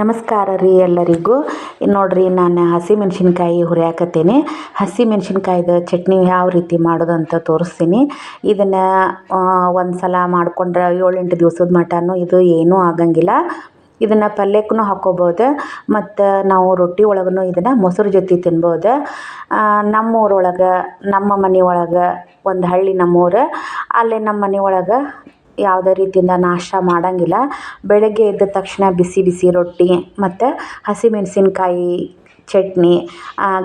ನಮಸ್ಕಾರ ರೀ ಎಲ್ಲರಿಗೂ. ನೋಡಿರಿ, ನಾನು ಹಸಿಮೆಣ್ಸಿನ್ಕಾಯಿ ಹುರಿಯಾಕತ್ತೀನಿ. ಹಸಿಮೆಣ್ಸಿನ್ಕಾಯ್ದು ಚಟ್ನಿ ಯಾವ ರೀತಿ ಮಾಡೋದು ಅಂತ ತೋರಿಸ್ತೀನಿ. ಇದನ್ನು ಒಂದು ಸಲ ಮಾಡಿಕೊಂಡ್ರೆ ಏಳೆಂಟು ದಿವಸದ ಮಟನೂ ಇದು ಏನೂ ಆಗಂಗಿಲ್ಲ. ಇದನ್ನು ಪಲ್ಯಕ್ಕೂ ಹಾಕ್ಕೋಬೋದು. ಮತ್ತು ನಾವು ರೊಟ್ಟಿ ಒಳಗೂ ಇದನ್ನು ಮೊಸರು ಜೊತೆ ತಿನ್ಬೋದು. ನಮ್ಮ ಊರೊಳಗೆ ನಮ್ಮ ಮನೆ ಒಳಗೆ ಒಂದು ಹಳ್ಳಿ ನಮ್ಮೂರು. ಅಲ್ಲೇ ನಮ್ಮ ಮನೆ ಒಳಗೆ ಯಾವುದೇ ರೀತಿಯಿಂದ ನಾಷ್ಟ ಮಾಡೋಂಗಿಲ್ಲ. ಬೆಳಗ್ಗೆ ಎದ್ದ ತಕ್ಷಣ ಬಿಸಿ ಬಿಸಿ ರೊಟ್ಟಿ ಮತ್ತು ಹಸಿಮೆಣ್ಸಿನ್ಕಾಯಿ ಚಟ್ನಿ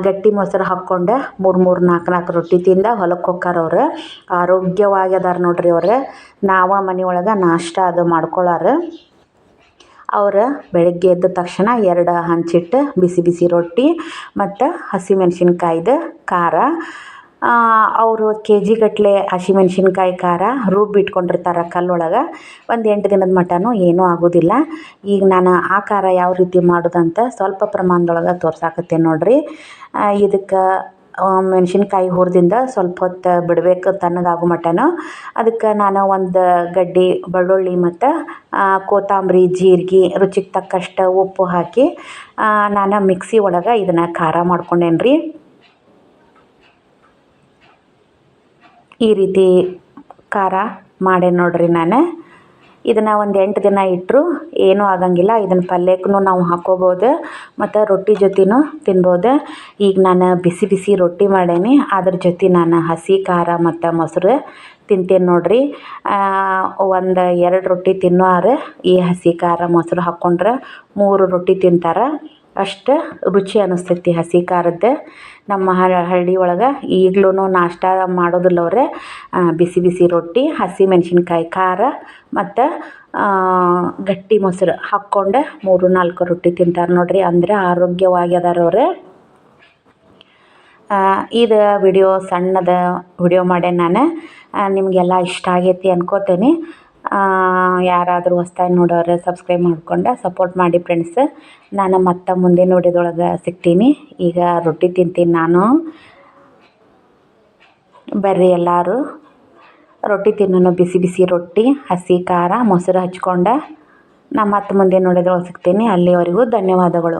ಗಟ್ಟಿ ಮೊಸರು ಹಾಕ್ಕೊಂಡು ಮೂರು ಮೂರು ನಾಲ್ಕು ನಾಲ್ಕು ರೊಟ್ಟಿ ತಿಂದ ಹೊಲಕ್ಕೆ ಹೋಕ್ಕಾರ ಅವ್ರು. ಆರೋಗ್ಯವಾಗಿ ಅದಾರ ನೋಡಿರಿ ಅವ್ರು. ನಾವು ಮನೆ ಒಳಗೆ ನಾಷ್ಟ ಅದು ಮಾಡ್ಕೊಳ್ಳಾರ ಅವ್ರು ಬೆಳಗ್ಗೆ ಎದ್ದ ತಕ್ಷಣ ಎರಡು ಹಂಚಿಟ್ಟು ಬಿಸಿ ಬಿಸಿ ರೊಟ್ಟಿ ಮತ್ತು ಹಸಿಮೆಣ್ಸಿನ್ಕಾಯ್ದು ಖಾರ. ಅವರು ಕೆ ಜಿಗಟ್ಟಲೆ ಹಸಿಮೆಣ್ಸಿನ್ಕಾಯಿ ಖಾರ ರುಬ್ಬಿಟ್ಕೊಂಡಿರ್ತಾರೆ ಕಲ್ಲೊಳಗೆ. ಒಂದು ಎಂಟು ದಿನದ ಮಟನೂ ಏನೂ ಆಗೋದಿಲ್ಲ. ಈಗ ನಾನು ಆ ಖಾರ ಯಾವ ರೀತಿ ಮಾಡೋದಂತ ಸ್ವಲ್ಪ ಪ್ರಮಾಣದೊಳಗೆ ತೋರ್ಸಾಕತ್ತೀನಿ ನೋಡಿರಿ. ಇದಕ್ಕೆ ಮೆಣಸಿನ್ಕಾಯಿ ಹುರಿದಿಂದ ಸ್ವಲ್ಪ ಹೊತ್ತು ಬಿಡಬೇಕು ತಣ್ಣಗಾಗೋ ಮಟನ. ಅದಕ್ಕೆ ನಾನು ಒಂದು ಗಡ್ಡಿ, ಬೆಳ್ಳುಳ್ಳಿ ಮತ್ತು ಕೊತ್ತಂಬರಿ, ಜೀರಿಗೆ ರುಚಿಗೆ ತಕ್ಕಷ್ಟು ಉಪ್ಪು ಹಾಕಿ ನಾನು ಮಿಕ್ಸಿ ಒಳಗೆ ಇದನ್ನು ಖಾರ ಮಾಡ್ಕೊಂಡೇನಿ ರೀ ಈ ರೀತಿ ಖಾರ ಮಾಡೇನಿ ನೋಡ್ರಿ ನಾನು. ಇದನ್ನು ಒಂದು ಎಂಟು ದಿನ ಇಟ್ಟರು ಏನೂ ಆಗಂಗಿಲ್ಲ. ಇದನ್ನು ಪಲ್ಯಕ್ಕೂ ನಾವು ಹಾಕ್ಕೋಬೋದು, ಮತ್ತು ರೊಟ್ಟಿ ಜೊತೆನೂ ತಿನ್ಬೋದು. ಈಗ ನಾನು ಬಿಸಿ ಬಿಸಿ ರೊಟ್ಟಿ ಮಾಡೇನಿ, ಅದ್ರ ಜೊತೆ ನಾನು ಹಸಿ, ಖಾರ ಮತ್ತು ಮೊಸರು ತಿಂತೇನೆ ನೋಡ್ರಿ. ಒಂದು ಎರಡು ರೊಟ್ಟಿ ತಿನ್ನೋರು ಈ ಹಸಿ, ಖಾರ, ಮೊಸರು ಹಾಕ್ಕೊಂಡ್ರೆ ಮೂರು ರೊಟ್ಟಿ ತಿಂತಾರೆ. ಅಷ್ಟು ರುಚಿ ಅನ್ನಿಸ್ತೈತಿ ಹಸಿ ಖಾರದ್ದು. ನಮ್ಮ ಹಳ್ಳಿ ಒಳಗೆ ಈಗ್ಲೂ ನಾಷ್ಟ ಮಾಡೋದಿಲ್ಲ ಅವರೇ. ಬಿಸಿ ಬಿಸಿ ರೊಟ್ಟಿ, ಹಸಿ ಹಸಿಮೆಣ್ಸಿನ್ಕಾಯಿ ಖಾರ ಮತ್ತು ಗಟ್ಟಿ ಮೊಸರು ಹಾಕ್ಕೊಂಡು ಮೂರು ನಾಲ್ಕು ರೊಟ್ಟಿ ತಿಂತಾರೆ ನೋಡಿರಿ ಅಂದರೆ ಆರೋಗ್ಯವಾಗಿ ಅದಾರ ಅವ್ರು. ಇದು ವಿಡಿಯೋ ಸಣ್ಣದ ವಿಡಿಯೋ ಮಾಡೇನಿ ನಾನು. ನಿಮಗೆಲ್ಲ ಇಷ್ಟ ಆಗೈತಿ ಅನ್ಕೋತೀನಿ. ಯಾರಾದರೂ ಹೊಸ್ದಾಗಿ ನೋಡೋರು ಸಬ್ಸ್ಕ್ರೈಬ್ ಮಾಡ್ಕೊಂಡು ಸಪೋರ್ಟ್ ಮಾಡಿ ಫ್ರೆಂಡ್ಸ್ ನಾನು ಮತ್ತೆ ಮುಂದೆ ನೋಡಿದೊಳಗೆ ಸಿಗ್ತೀನಿ. ಈಗ ರೊಟ್ಟಿ ತಿಂತೀನಿ ನಾನು. ಬರ್ರಿ ಎಲ್ಲರೂ. ರೊಟ್ಟಿ ತಿನ್ನೋಣ ಬಿಸಿ ಬಿಸಿ ರೊಟ್ಟಿ, ಹಸಿ ಖಾರ, ಮೊಸರು ಹಚ್ಕೊಂಡು ನಾನು ಮತ್ತೆ ಮುಂದೆ ನೋಡಿದೊಳಗೆ ಸಿಗ್ತೀನಿ. ಅಲ್ಲಿವರೆಗೂ ಧನ್ಯವಾದಗಳು.